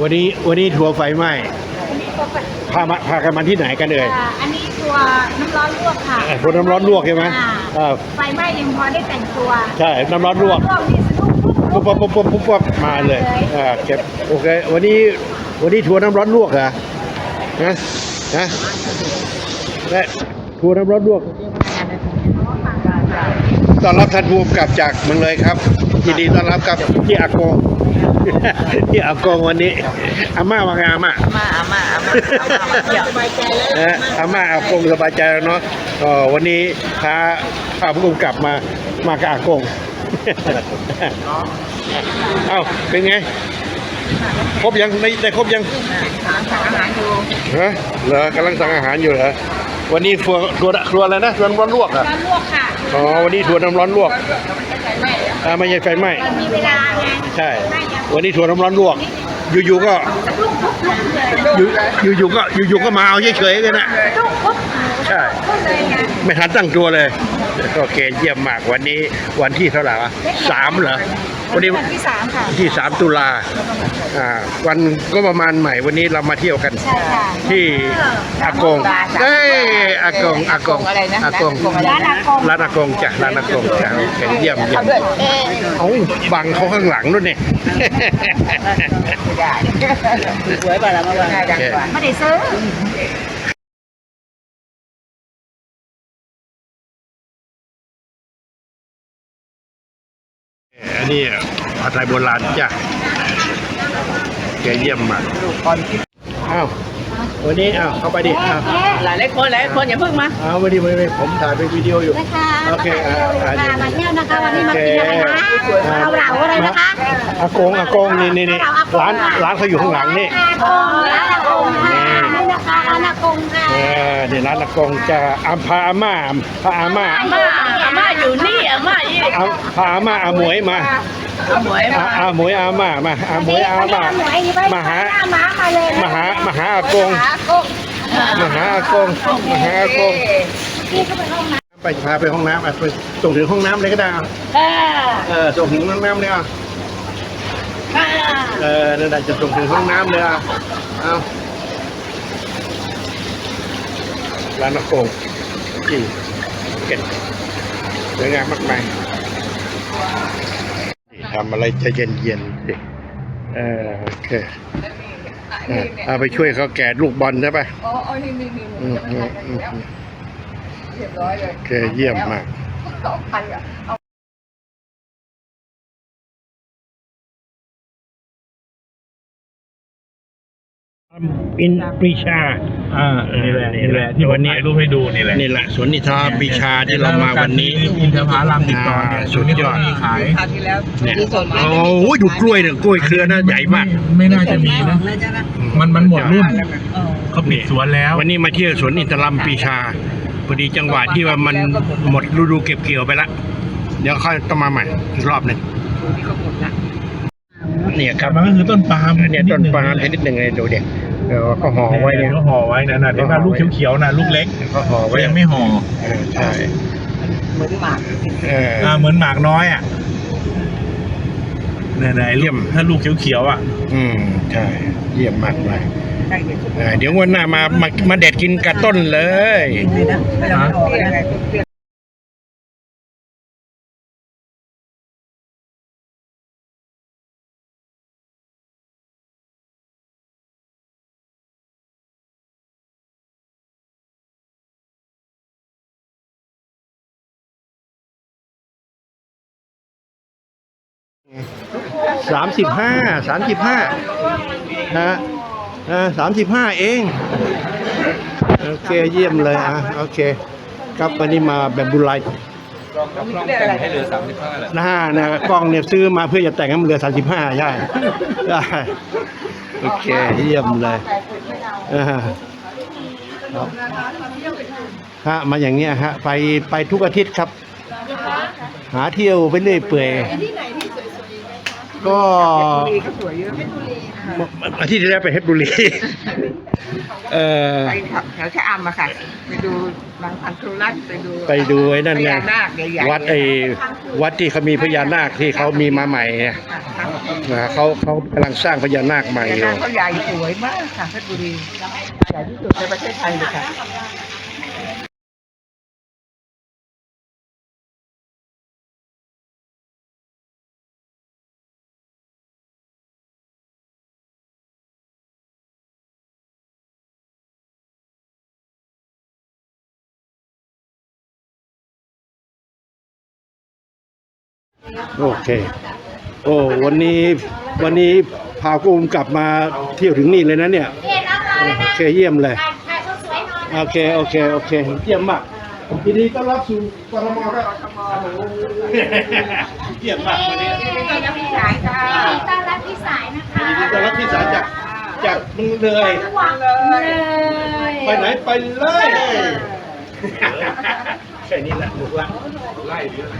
วันนี้วันนี้ทัวร์ไฟไหม้อันนี้ตัวปัดพามาพากันมาที่ไหนกันเอ่ยอ่าอันนี้ตัวน้ำร้อนลวกค่ะเอ่อทัวร์น้ำร้อนลวกใช่ไหมอ่าอ่าไฟไหม้ยังพอได้แต่งตัวใช่น้ำร้อนลวกลวกนี่สนุกปุ๊บปุ๊บปุ๊บปุ๊บปุ๊บปุ๊บปุ๊บมาเลยอ่าเก็บโอเควันนี้วันนี้ทัวร์น้ำร้อนลวกเหรอนะนะและทัวร์น้ำร้อนลวกต้อนรับท่านผู้กำกับจากเมืองเลยครับยินดีต้อนรับครับที่อากง ที่อากงวันนี้อาม่าว่าไงอาม่ามาอามาอามาอามาเที่ยวสบายใจแล้วนะอาม่าอากงสบายใจแล้วเนาะก็วันนี้พาพาผู้กำกับมามากับอากงเอ้าเป็นไงครบยังได้ได้ครบยังถามสั่งอาหารอยู่ฮะเหรอกำลังสั่งอาหารอยู่เหรอวันนี้ทัวร์ทัวร์ทัวร์อะไรนะทัวร์น้ำร้อนลวกเหรอะร้อนลวกค่ะอ๋อวันนี้ทัวร์น้ำร้อนลวกอ่าไม่ใช่ไฟไหม้มันมีเวลาไงใช่ไม่ยัง วันนี้ถั่วน้ำร้อนลวก อยู่ๆก็อยู่อยู่ๆก็อยู่ๆก็มาเอาเฉยๆกันนะใช่ไงไม่ทันตั้งตัวเลย โอเค เยี่ยมมากวันนี้วันที่เท่าไหร่วะสามเหรอ วันนี้วันที่สามค่ะที่สามตุลาอ่าวันก็ประมาณใหม่วันนี้เรามาเที่ยวกัน ใช่ค่ะที่อากงเอ้ยอากงอากงอะไรนะอากงร้านอากงร้านอากงจ้ะร้านอากงจ้ะโอเคเยี่ยมเยี่ยมทำด้วยเอ๊ะเอ้าบังเขาข้างหลังด้วยเนี่ยไม่ได้สวยป่ะล่ะเมื่อวานดังกว่าไม่ได้ซื้อ นนี้ผัดไทยโบราณจ้ะแกเยี่ยมมากอ้าววันนี้อ้าวเข้าไปดิอ้าวหลายหลายคนหลายคนอย่าเพิ่งมาอ้าววันนี้ไม่ไม่ผมถ่ายเป็นวิดีโออยู่นะคะโอเคอ่าอ่ามามาเที่ยวนะคะวันนี้มากินอะไรนะเอาเหลาอะไรนะคะอากงอากงนี่นี่นี่ร้านร้านเขาอยู่ข้างหลังนี่อากงร้านอากงค่ะ นี่นะคะร้านอากงค่ะเออนี่ร้านอากงจะอัมพาอาม่าพาอาม่าอาม่าอาม่าอยู่นี่อาม่ายี่เอาพาอาม่าอาหมวยมาอาหมวยอามาอาหมวยอาม่ามาอาหมวยอาม่ามาหามามาเลยมาหามาหาอากงอากงมาหาอากงมาหาอากงนี่ก็ไปห้องน้ไปพาไปห้องน้ำอะไปส่งถึงห้องน้ำเลยก็ได้อะำค่ะเออส่งถึงห้องน้ำเลยอะค่ะเออนั่นแหละจะส่งถึงห้องน้ำเลยอะเอา ร้านอากงที่เก็ตสวยงามมากมายทำอะไรใจเย็นๆสิเออโอเคเออเอาไปช่วยเขาแกะลูกบอลใช่ปะอ๋ออ๋อนี่นี่นี่อืมอืมอืมอืมเรียบร้อยเลยโอเคเยี่ยมมากสองพันอะเอา อินปรีชา อ่านี่แหละนี่แหละที่วันนี้รูปให้ดูนี่แหละนี่แหละสวนนิทราปรีชาที่เรามาวันนี้อินทผลัมติดต่อเนี่ยอ่าสุดยอดมีขายคราวที่แล้วเนี่ยที่สดโอ้ยดูกล้วยเนี่ยกล้วยเครือนะใหญ่มาก ไม่น่าจะมีนะแล้วจะนะมันมันหมดรุ่นเออเขาปิดสวนแล้ว วันนี้มาเที่ยวสวนอินทรัมปรีชาพอดีจังหวะที่ว่ามันหมดฤดูเก็บเกี่ยวไปละเดี๋ยวค่อยต้องมาใหม่อีกรอบหนึ่งนี่ก็หมดละ เนี่ยครับมันก็คือต้นปาล์มอันเนี้ยต้นปาล์มชนิดหนึ่งเลยดูเด็กเออก็ห่อไว้เนี่ยก็ห่อไว้นะนะเดี๋ยวว่าลูกเขียวๆนะลูกเล็กก็ห่อก็ไว้ยังไม่ห่อเออใช่เหมือนหมากเอออ่าเหมือนหมากน้อยอะเนี่ยๆเยี่ลูยกมถ้าลูกเขียวๆอะ อืมใช่เยี่ยมมากเลยได้เด็กเออเดี๋ยววันหน้ามามามาเด็ดกินกับต้นเลย สามสิบห้าสามสิบห้าฮะสามสิบห้าเอง โอเคเยี่ยมเลยอะโอเค ครับวันนี้มาแบบบุไรนะฮะนะกล้องเนี่ยซื้อมาเพื่อจะแต่งให้มันเหลือสามสิบห้าใช่ได้โอเคเยี่ยมเลยอ่าครับฮะมาอย่างเนี้ยฮะไปไปทุกอาทิตย์ครับ หาเที่ยวไปเรื่อยเปื่อย ก็บุรีก็สวยเยอะอาทิตย์ที่แล้วไปเพชรบุรี เออไปแถวชะอำอะค่ะ ไปดูบางพันธุรัตน์ไปดูไปดูไอ้นั่นพไงญานาคใหญ่ๆวัดไอ้วัดที่เขามีพญานาคที่เขามีมาใหม่ไงครับนะเขาเขากำลังสร้างพญานาคใหม่พอญายู่นาคเขาใหญ่สวยมากค่ะเพชรบุรีใหญ่ที่สุดในประเทศไทยเลยค่ะ โอเค โอ้วันนี้วันนี้พากุ้มกลับมาเที่ยวถึงนี่เลยนะเนี่ยเห็นแล้วมาแล้วโอนะเคเยี่ยมเลยถ่ายถ่ายสวยๆหน่อยโอเคโอเคโอเคเยี่ยมมากทีนี้ต้อนรับสู่กทมครับเยี่ยมมากวันนี้ยินดีต้อนรับพี่สายค่ะยินดีต้อนรับพี่สายนะคะยินดีต้อนรับพี่สายจากจากมึงเลยหวังเลยไปไหนไปเลยแค่นี้แหละลูกละไล่เยอะ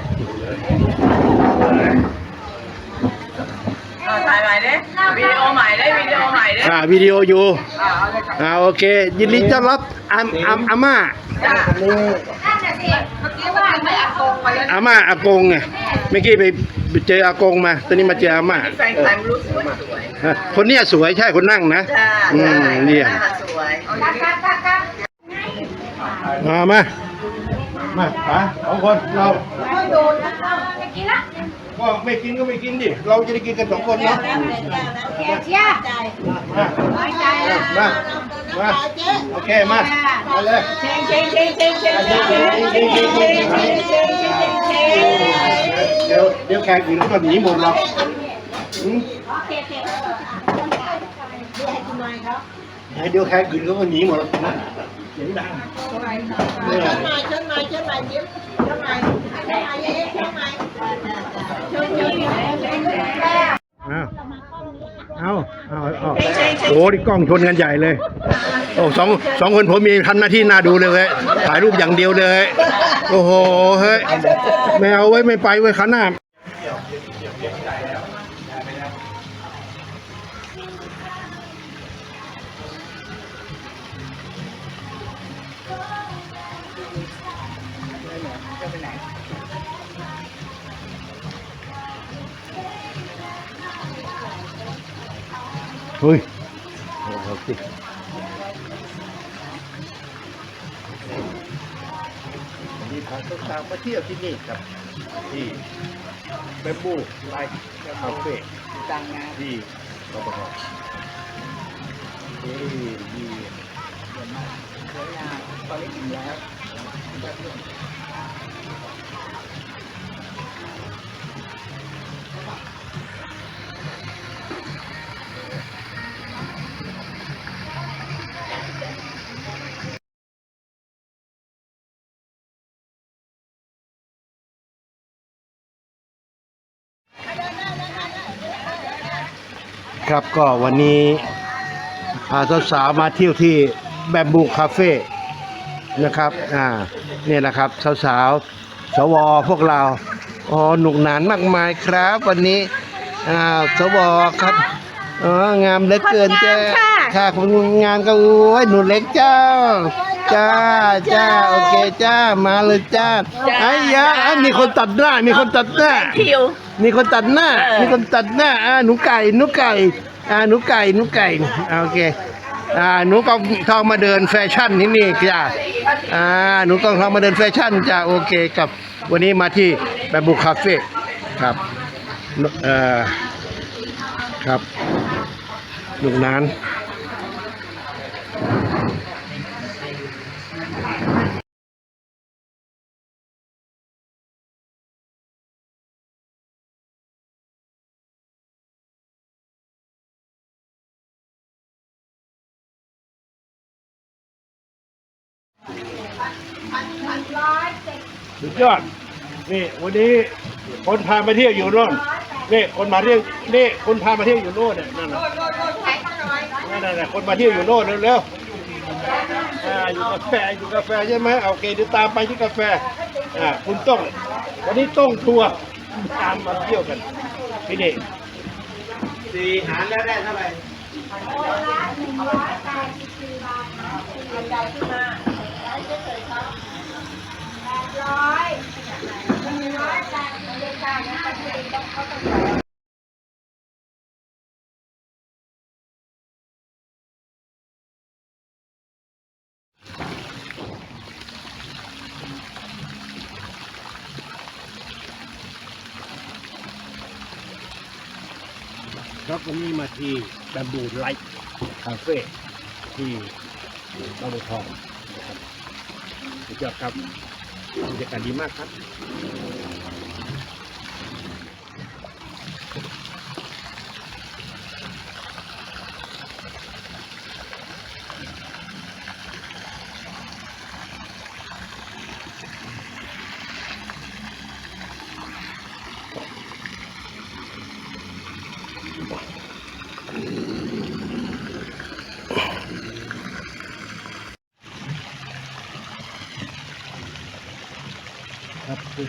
ถ่ายใหม่ดิวิดีโอใหม่ได้วิดีโอใหม่ได้อ่าวิดีโออยู่อ่าเอาเลยค่ะอ่าโอเค ยินดีต้อนรับอาอาอาม่าจ้านั่นน่ะสิเมื่อกี้ว่าไม่อากงมาแล้วอาม่าอากงไงเมื่อกี้ไปไปเจออากงมา ตอนนี้มาเจออาม่าแฟนใครไม่รู้สวยสวยเออคนเนี้ยสวยใช่คนนั่งนะจ้าอืมเนี่ยสวยกักกักกักกักมามามาป๋าสองคนเราไม่ดูนะคะจะกินละ ก็ไม่กินก็ไม่กินดิ เราจะได้กินกันสองคนเนาะมามามาโอเคมามาเลยเดี๋ยวเดี๋ยวแขกอื่นก็หนีหมดหรอกอืมเดี๋ยวแขกอื่นก็หนีหมดหรอกเสียงดังเชิญมาเชิญมาเชิญมาเชิญมา เอาเอาเอาเอาโอ้ดิกล้องชนกันใหญ่เลย โอ้สองสองคนผมมีทำหน้าที่น่าดูเลยเว้ยถ่ายรูปอย่างเดียวเลย โอ้โห เฮ้ยไม่เอาไว้ไม่ไปไว้ข้างหน้า เฮ้ยโอ้โหสิวันนี้พาสาวๆมาเที่ยวที่นี่ครับ ที่เบมบูไลฟ์คาเฟ่ดังนะที่กบฏเฮ้ยดีสวยงามตอนนี้ถึงแล้ว ครับก็วันนี้พาสาวๆมาเที่ยวที่แบมบูคาเฟ่นะครับอ่าเนี่ยนะครับสาวๆสวพวกเราอ๋อหนุกหนานมากมายครับ วันนี้อ่าสวครับอ๋องามเหลือเกินจ้า ค่ะคนงามก็โอ้ยหนูเล็กเจ้า จ้าจ้าโอเคจ้ามาเลยจ้าไอ้ยะอะมีคนตัดหน้า มีคนตัดหน้า คิว มีคนตัดหน้ามีคนตัดหน้าอ่าหนูไก่หนูไก่อ่าหนูไก่หนูไก่อ่าโอเคอ่าหนูกองทองมาเดินแฟชั่นที่นี่จ้าอ่าหนูกองทองมาเดินแฟชั่นจ้าโอเคกับวันนี้มาที่แบบบุคาเฟ่ครับเอ่อครับหนุกนาน สุดยอด นี่วันนี้คนพามาเที่ยวอยู่โน่นนี่คนมาเที่ยวนี่คนพามาเที่ยวอยู่โน่นเนี่ยนั่นน่ะ นั่นน่ะนั่นน่ะคนมาเที่ยวอยู่โน่นเร็วๆอ่าอยู่กาแฟอยู่กาแฟใช่ไหมโอเคเดี๋ยวตามไปที่กาแฟอ่าคุณต้อง วันนี้ต้องทัวร์ตามมาเที่ยวกันที่นี่สี่หารแล้วได้เท่าไหร่ครับ วันนี้มาที่แบมบูไลท์คาเฟ่ที่บางบัวทองนะครับสุดยอดครับบรรยากาศดีมากครับคือ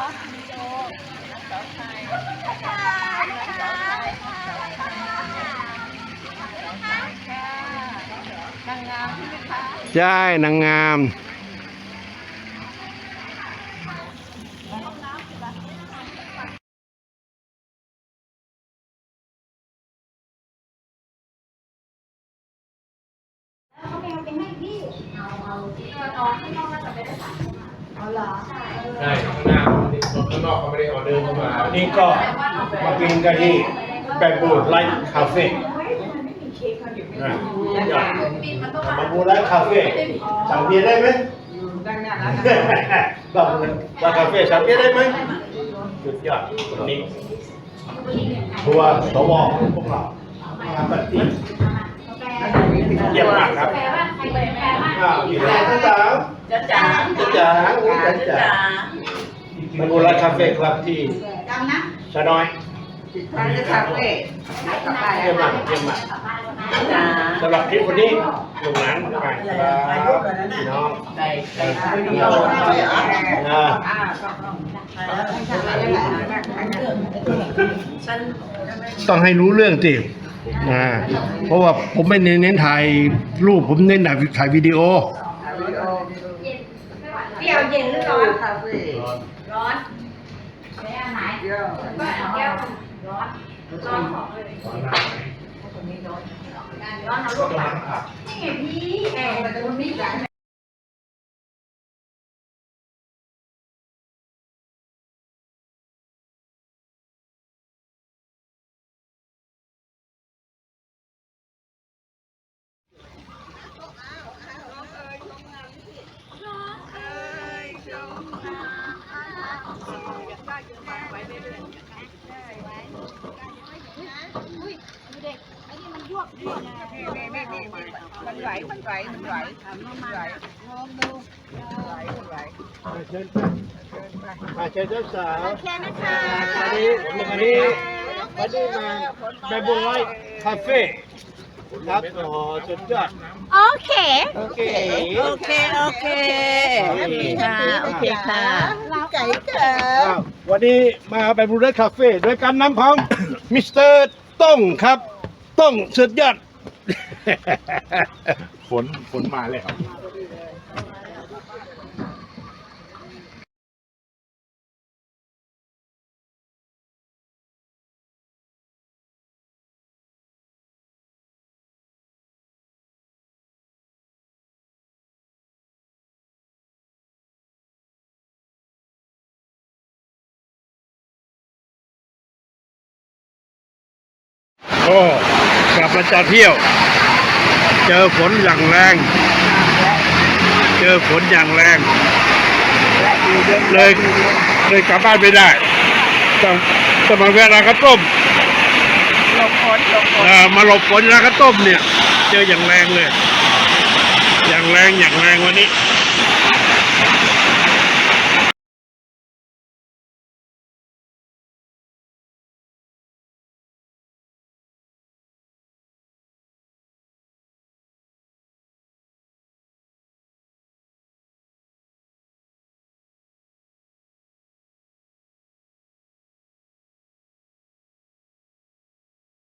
ครับบางบัวทองครับยอดบรรยากาศครับครับใช่ นางงามใช่ข้างหน้าข้างนอกเขาไม่ได้ออเดอร์เข้ามา นี่ก็มากินกันที่แบบบูไลท์คาเฟ่นะยอดแบบบูไลท์คาเฟ่สั่งเบียร์ได้ไหมดังนั้นแล้วแบบบูไลท์คาเฟ่สั่งเบียร์ได้ไหมสุดยอดวันนี้ทัวร์สวพวกเรามาปฏิเยี่ยมมากครับอ้าวมีอะไรทั้งสามจ้าจ๋า จ้าจ๋าโอ้จ้าจ๋าแบบบูไลท์คาเฟ่ครับที่จำนะชะน้อยร้านจะคาเฟ่กลับไปเยี่ยมมากเยี่ยมมากจ้าสำหรับคลิปวันนี้ลงหนังไปครับพี่น้องไปไปไปโยนเลยอะอ่าอ่าฉันต้องให้รู้เรื่องสิอ่าเพราะว่าผมไม่เน้นเน้นถ่ายรูปผมเน้นถ่ายวิดีโอ เปรี้ยวเย็นหรือร้อนคาเฟ่ร้อนแม่ไหนเยอะแก้วร้อนร้อนของเลยร้อนเอาลูกหลานนี่ไงพี่แอบมันจะมีหลาน ไหวมันไหวมันไหวมันไหวลองดูไหวมันไหวเชิญมาเชิญเจ้าสาวแค่นะคะวันนี้วันนี้วันนี้มาแบบบุไลคาเฟ่ครับอ๋อสุดยอดโอเค โอเค โอเค โอเคค่ะโอเคค่ะไก่เกิดอ้าววันนี้มาแบบบุไลคาเฟ่โดยการนำของมิสเตอร์ต้งครับ ต้งสุดยอด ฝนฝนมาแล้วโอ้กลับมาจากเที่ยว เจอฝนอย่างแรง เจอฝนอย่างแรง เลยเลยกลับบ้านไม่ได้ต้องต้องมาแวะร้านข้าวต้มหลบฝนหลบฝนเอ่อมาหลบฝนร้านข้าวต้มเนี่ย เจออย่างแรงเลย อย่างแรงอย่างแรงวันนี้